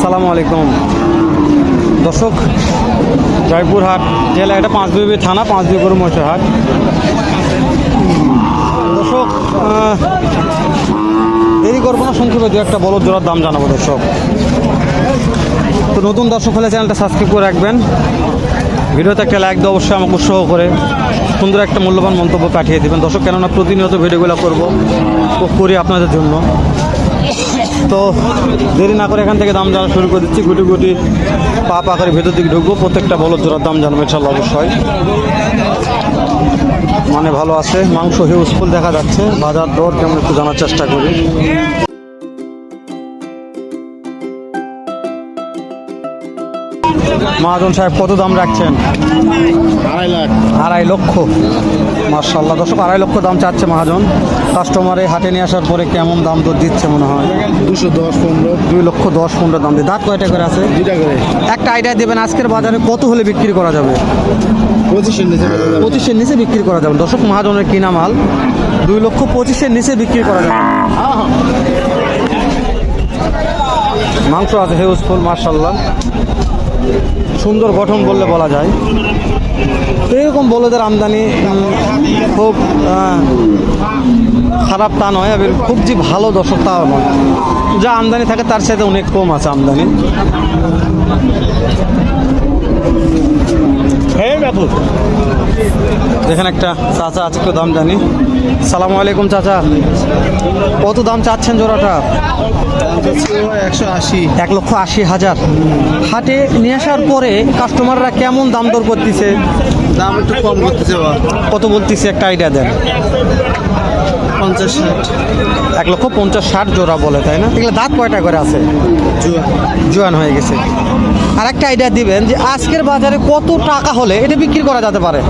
আসসালামু আলাইকুম। দর্শক, জয়পুরহাট জেলা এটা পাঁচবিবি থানা পাঁচবিবুর মহিষের হাট দর্শক দেরি করব না সংক্ষেপে দু একটা বলদ জোড়ার দাম জানাব দর্শক। তো নতুন দর্শক হলে চ্যানেলটা সাবস্ক্রাইব করে রাখবেন। ভিডিওতে একটা লাইক দিয়ে অবশ্যই আমাকে উৎসাহ করে সুন্দর একটা মূল্যবান মন্তব্য পাঠিয়ে দেবেন। দর্শক, কেননা প্রতিনিয়ত ভিডিওগুলো করব করি আপনাদের জন্য। তো দেরি না করে এখান থেকে দাম জানা শুরু করে দিচ্ছি। গুটি গুটি পা পা করে ভেতর দিকে ঢুকবো। প্রত্যেকটা বলদ জোড়ার দাম জানব ইনশাল্লাহ অবশ্যই। মানে ভালো আছে। মাংস হিউজফুল দেখা যাচ্ছে। বাজার দর কেমন একটু জানার চেষ্টা করি। মহাজন সাহেব কত দাম রাখছেন? আড়াই লাখ। আড়াই লক্ষ। মার্শাল্লাহ দর্শক আড়াই লক্ষ দাম চাচ্ছে মহাজন। কাস্টমারে হাটে নিয়ে আসার পরে কেমন দাম তো দিচ্ছে মনে হয়? দুশো দশ পনেরো। দুই লক্ষ দশ পনেরো দাম দিয়ে। দাঁত কয়টা করে আছে? দুইটা করে। একটা আইডিয়া দেবেন আজকের বাজারে কত হলে বিক্রি করা যাবে? পঁচিশের নিচে। পঁচিশের নিচে বিক্রি করা যাবে। দর্শক মহাজনের কিনা মাল? দুই লক্ষ পঁচিশের নিচে বিক্রি করা যাবে। মাংস আছে হেউজফুল মার্শাল্লাহ সুন্দর গঠন বললে বলা যায়। তো এরকম বলদের আমদানি খুব খারাপ তা নয় আবার খুব যে ভালো দর্শক তাও নয়। যা আমদানি থাকে তার সাথে অনেক কম আছে আমদানি। দেখেন একটা চাচা আছে একটু দাম জানি। সালাম আলাইকুম চাচা। কত দাম চাচ্ছেন জোড়াটা? একশো আশি এক লক্ষ আশি হাজার। হাটে নিয়ে আসার পরে কাস্টমাররা কেমন দাম দর করতেছে? দাম একটু কম করতেছে কত বলতেছে? একটা আইডিয়া দেন। পঞ্চাশ ষাট। এক লক্ষ পঞ্চাশ ষাট জোড়া বলে তাই না? এগুলো দাঁত কয়টা করে আছে? জুয়া জোয়ান হয়ে গেছে। আর একটা আইডিয়া দিবেন যে আজকের বাজারে কত টাকা হলে এটা বিক্রি করা যেতে পারে?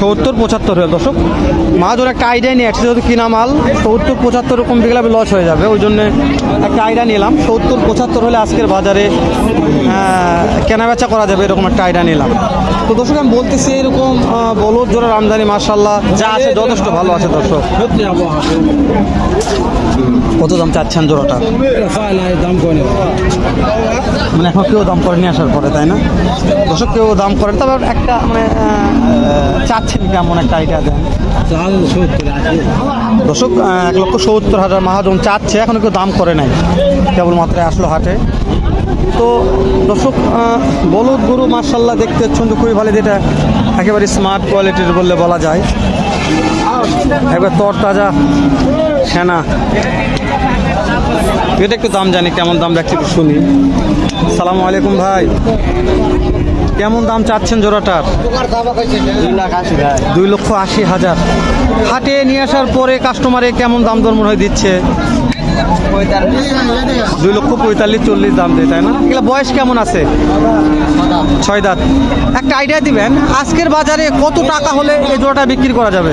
সত্তর পঁচাত্তর হয়ে দর্শক। মাহাজোর একটা আইডিয়া নিয়ে একসাথে যদি কিনা মাল, সত্তর পঁচাত্তর রকম বিকলে লস হয়ে যাবে, ওই জন্য একটা আইডিয়া নিলাম। সত্তর পঁচাত্তর হলে আজকের বাজারে কেনা বেচা করা যাবে, এরকম একটা আইডিয়া নিলাম। তো দর্শক, আমি বলতেছি এরকম বলদ জোড়ার আমদানি মার্শাল্লাহ যা আছে যথেষ্ট ভালো আছে, দর্শক। কত দাম চাচ্ছেন করে মানে এখন কেউ দাম করে নিয়ে আসার পরে, তাই না? দর্শক, কেউ দাম করেন, তবে একটা মানে চাচ্ছেন কেমন একটা আইডিয়া দেন? দর্শক এক লক্ষ সত্তর হাজার মহাজন চাচ্ছে, এখনও কেউ দাম করে নাই, কেবলমাত্র আসলো হাটে। তো দর্শক বলদ গরু মার্শাল্লাহ দেখতে সুন্দর খুবই ভালো যেটা একেবারে স্মার্ট কোয়ালিটির বললে বলা যায়। একবার তর তাজা সেনা। এটা একটু দাম জানি, কেমন দাম রাখছি একটু শুনি। সালাম আলাইকুম ভাই। কেমন দাম চাচ্ছেন জোড়াটার? দুই লক্ষ আশি হাজার। হাটে নিয়ে আসার পরে কাস্টমারে কেমন দাম দর মনে হয় দিচ্ছে? দুই লক্ষ পঁয়তাল্লিশ, চল্লিশ দাম দেয়, তাই না? এগুলো বয়স কেমন আছে? ছয় দাঁত। একটা আইডিয়া দিবেন, আজকের বাজারে কত টাকা হলে এই জোড়াটা বিক্রি করা যাবে?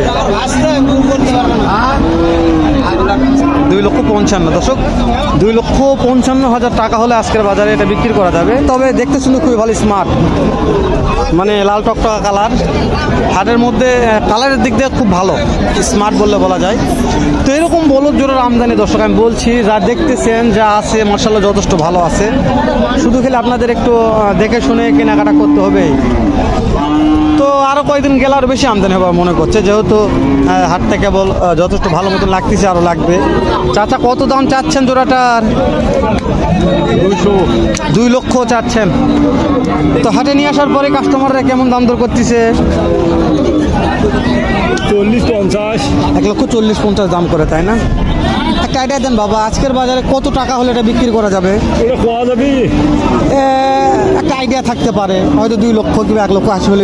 দুই লক্ষ পঞ্চান্ন। দশক দুই লক্ষ পঞ্চান্ন হাজার টাকা হলে আজকের বাজারে এটা বিক্রি করা যাবে। তবে দেখতে শুনে খুবই ভালো স্মার্ট মানে লাল টকটকা কালার। হাটের মধ্যে কালারের দিক দিয়ে খুব ভালো। স্মার্ট বললে বলা যায়। তো এরকম বলদ জোরের আমদানি, দর্শক, আমি বলছি, যা দেখতেছেন, যা আছে মার্শাল্লাহ যথেষ্ট ভালো আছে। শুধু খেলে আপনাদের একটু দেখে শুনে কেনাকাটা করতে হবে। তো আরও কয়েকদিন গেলে আরও বেশি আমদানি হবে মনে করছে। যেহেতু হাটটা কেবল যথেষ্ট ভালো মতন লাগতেছে আরও লাগবে। চাচা কত দাম চাচ্ছেন জোড়াটার? দুইশো। দুই লক্ষ চাচ্ছেন। তো হাটে নিয়ে আসার পরে কাস্টমাররা কেমন দাম দর করতেছে? চল্লিশ পঞ্চাশ। এক লক্ষ চল্লিশ পঞ্চাশ দাম করে তাই না? একটা আইডিয়া দেন বাবা আজকের বাজারে কত টাকা হলে এটা বিক্রি করা যাবে? পাওয়া যাবে। একটা আইডিয়া থাকতে পারে। হয়তো দুই লক্ষ কিংবা এক লক্ষ আশি হলে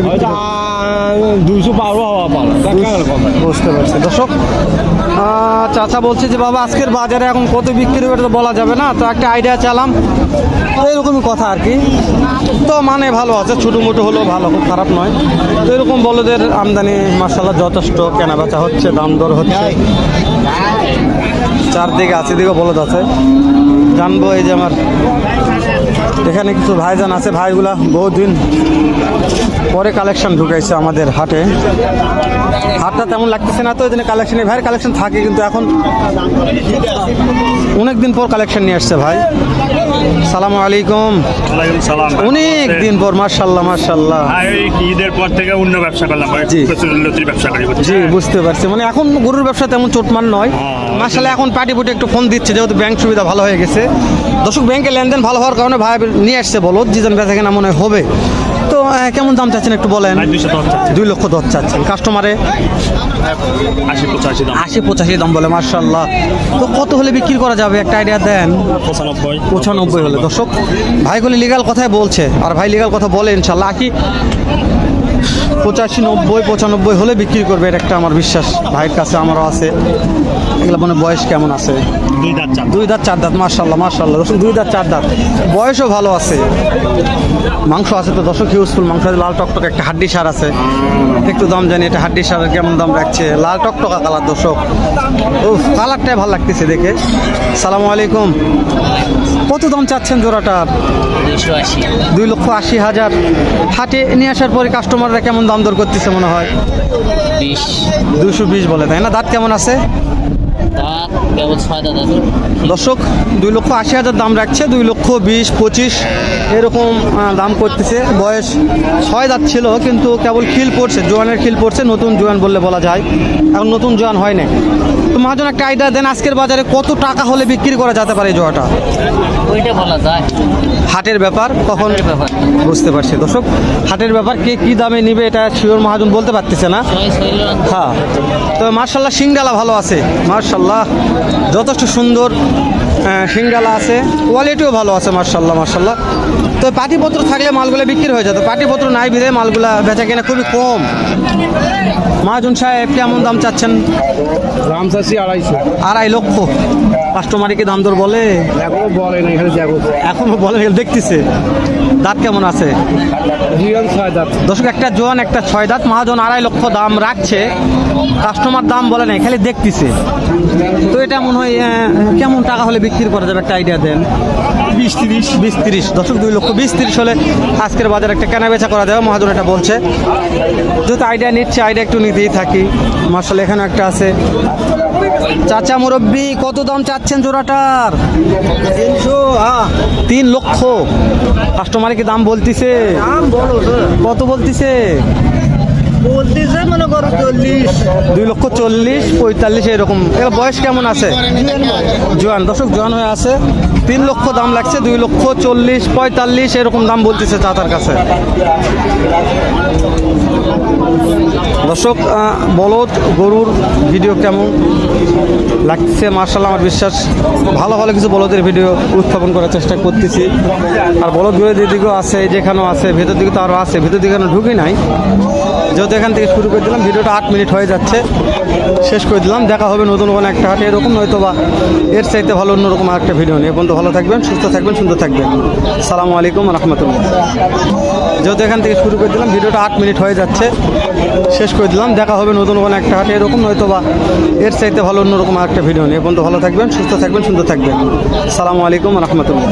দুইশো পালা বুঝতে পারছি। দর্শক চাচা বলছে যে, বাবা, আজকের বাজারে এখন কত বিক্রি এটা তো বলা যাবে না। তো একটা আইডিয়া চালাম। তো এরকমই কথা আর কি। তো মানে ভালো আছে ছোটো মোটো হলেও ভালো, খুব খারাপ নয়। তো এরকম বলদের আমদানি মার্শাল্লাহ যথেষ্ট। কেনা বেচা হচ্ছে, দাম দর হচ্ছে। চারদিকে আছে দিকে বলদ আছে। জানব এই যে আমার এখানে কিছু ভাইজান আছে ভাইগুলা বহুদিন পরে কালেকশন ঢুকাইছে আমাদের হাটে। হাটটা তেমন লাগতেছে না তো এই জন্য কালেকশন ভাইয়ের কালেকশন থাকে কিন্তু এখন অনেক দিন পর কালেকশন নিয়ে আসছে ভাই। সালাম আলাইকুম। সালাম অনেক দিন পর মার্শাল্লাহ মার্শাল্লাহ হ্যাঁ ঈদের পর থেকে অন্য ব্যবসা করলাম জি। ব্যবসা করি জি বুঝতে পারছি। মানে এখন গরুর ব্যবসা তেমন চোটমান নয়। মাসালে এখন পার্টি পুটি একটু ফোন দিচ্ছে যেহেতু ব্যাংক সুবিধা ভালো হয়ে গেছে। দর্শক ব্যাংকে লেনদেন ভালো হওয়ার কারণে ভাই নিয়ে আসছে বলো দুজন বেচা কেনা মনে হবে। তো কেমন দাম চাচ্ছেন একটু বলেন। দুই লক্ষ দশ চাচ্ছেন। কাস্টমারে? আশি পঁচাশি দাম। আশি পঁচাশি দাম বলে মার্শাল্লাহ তো কত হলে বিক্রি করা যাবে? একটা আইডিয়া দেন। পঁচানব্বই। পঁচানব্বই হলে দর্শক। ভাইগুলি লিগাল কথাই বলছে। আর ভাই লিগাল কথা বলে ইনশাল্লাহ কি পঁচাশি নব্বই পঁচানব্বই হলে বিক্রি করবে এটা একটা আমার বিশ্বাস। ভাইয়ের কাছে আমারও আছে। এগুলো মানে বয়স কেমন আছে? দুই দাঁত চাপ দুই দাঁত চার দাঁত মার্শাল্লাহ মার্শাল্লাহ দুই দাঁত চার দাঁত। বয়সও ভালো আছে। মাংস আছে তো দর্শক ইউজফুল মাংস আছে লাল টকটক একটা হাড্ডি সার আছে। একটু দাম জানি এটা হাড্ডি সারের কেমন দাম রাখছে? লাল টকটকা কালার দশক ও কালারটাই ভালো লাগতেছে দেখে। সালামু আলাইকুম। কত দাম চাচ্ছেন জোড়াটার দুই লক্ষ আশি হাজার। হাটে নিয়ে আসার পরে কাস্টমাররা কেমন দাম দর করতেছে মনে হয়? বিশ। দুশো বিশ বলে তাই না? দাঁত কেমন আছে? দর্শক দুই লক্ষ আশি হাজার দাম রাখছে দুই লক্ষ বিশ পঁচিশ এরকম দাম করতেছে। বয়স ছয় দাঁত ছিল কিন্তু কেবল খিল পড়ছে জোয়ানের খিল পড়ছে নতুন জোয়ান বললে বলা যায়। এখন নতুন জোয়ান হয় না তো মহাজন একটা আইডিয়া দেন আজকের বাজারে কত টাকা হলে বিক্রি করা যেতে পারে জোয়াটা? ওইটা বলা যায়। হাটের ব্যাপার কখন। বুঝতে পারছি। দর্শক হাটের ব্যাপার কে কী দামে নিবে এটা শিওর মহাজন বলতে পারতেছে না। হ্যাঁ তো মার্শাল্লাহ সিংডালা ভালো আছে। মার্শাল্লাহ যথেষ্ট সুন্দর সিংডালা আছে। কোয়ালিটিও ভালো আছে মার্শাল্লাহ মার্শাল্লাহ। তো পাটিপত্র থাকলে মালগুলো বিক্রি হয়ে যেত পাটিপত্র নাই বিধে মালগুলা বেচা কেনা খুবই কম। মহাজন সাহেব কেমন দাম চাচ্ছেন? দাম চাচ্ছি আড়াইশো। আড়াই লক্ষ। কাস্টমারে কি দাম দর বলে? এখনও বলে না এখানে দেখো। এখনও বলে দেখতেছে। দাঁত কেমন আছে? জিরান ছয় দাঁত। দর্শক একটা জোয়ান একটা ছয় দাঁত। মহাজন আড়াই লক্ষ দাম রাখছে। কাস্টমার দাম বলে নাই খালি দেখতেছে। তো এটা মনে হয় কেমন টাকা হলে বিক্রি করা যাবে? একটা আইডিয়া দেন। বিশ তিরিশ। বিশ তিরিশ। দশক দুই লক্ষ বিশ তিরিশ হলে আজকের বাজারে একটা কেনা বেচা করা যাবে মহাজন এটা বলছে। যেহেতু আইডিয়া নিচ্ছে আইডিয়া একটু নিতেই থাকি। মার্শাল এখানে একটা আছে। চাচা মুরব্বি কত দাম চাচ্ছেন জোড়াটার? তিনশো তিন লক্ষ। কাস্টমারে কি দাম বলতিছে কত বলতিছে? দুই লক্ষ চল্লিশ, পঁয়তাল্লিশ, এরকম। এর বয়স কেমন আছে? জোয়ান, দর্শক জোয়ান হয়ে আছে। তিন লক্ষ দাম লাগছে, দুই লক্ষ চল্লিশ, পঁয়তাল্লিশ, এরকম দাম বলতেছে চাচার কাছে। দর্শক বলদ, গরুর ভিডিও কেমন লাগছে? মার্শাল আমার বিশ্বাস, ভালো ভালো কিছু বলদের ভিডিও উত্থাপন করার চেষ্টা করতেছি। আর বলদ গরুর দিকেও আছে, যেখানেও আছে, ভেতর দিকে তো আরও আছে, ভেতর দিকে ঢুকি নাই যেহেতু এখান থেকে শুরু করে দিলাম। ভিডিওটা আট মিনিট হয়ে যাচ্ছে। শেষ করে দিলাম। দেখা হবে নতুন কোনো একটা হাটে। এরকম নয়তো বা এর চাইতে ভালো অন্যরকম একটা ভিডিও নিয়ে। বন্ধু, ভালো থাকবেন, সুস্থ থাকবেন, সুন্দর থাকবেন। সালামু আলাইকুম রহমতুল্লাহ। যেহেতু এখান থেকে শুরু করে দিলাম, ভিডিওটা আট মিনিট হয়ে যাচ্ছে। শেষ করে দিলাম। দেখা হবে নতুন কোনো একটা হাটে। এরকম নয়তো বা এর চাইতে ভালো অন্যরকম একটা ভিডিও নিয়ে। বন্ধু, ভালো থাকবেন, সুস্থ থাকবেন, সুন্দর থাকবেন। সালামু আলাইকুম রহমতুল্লাহ।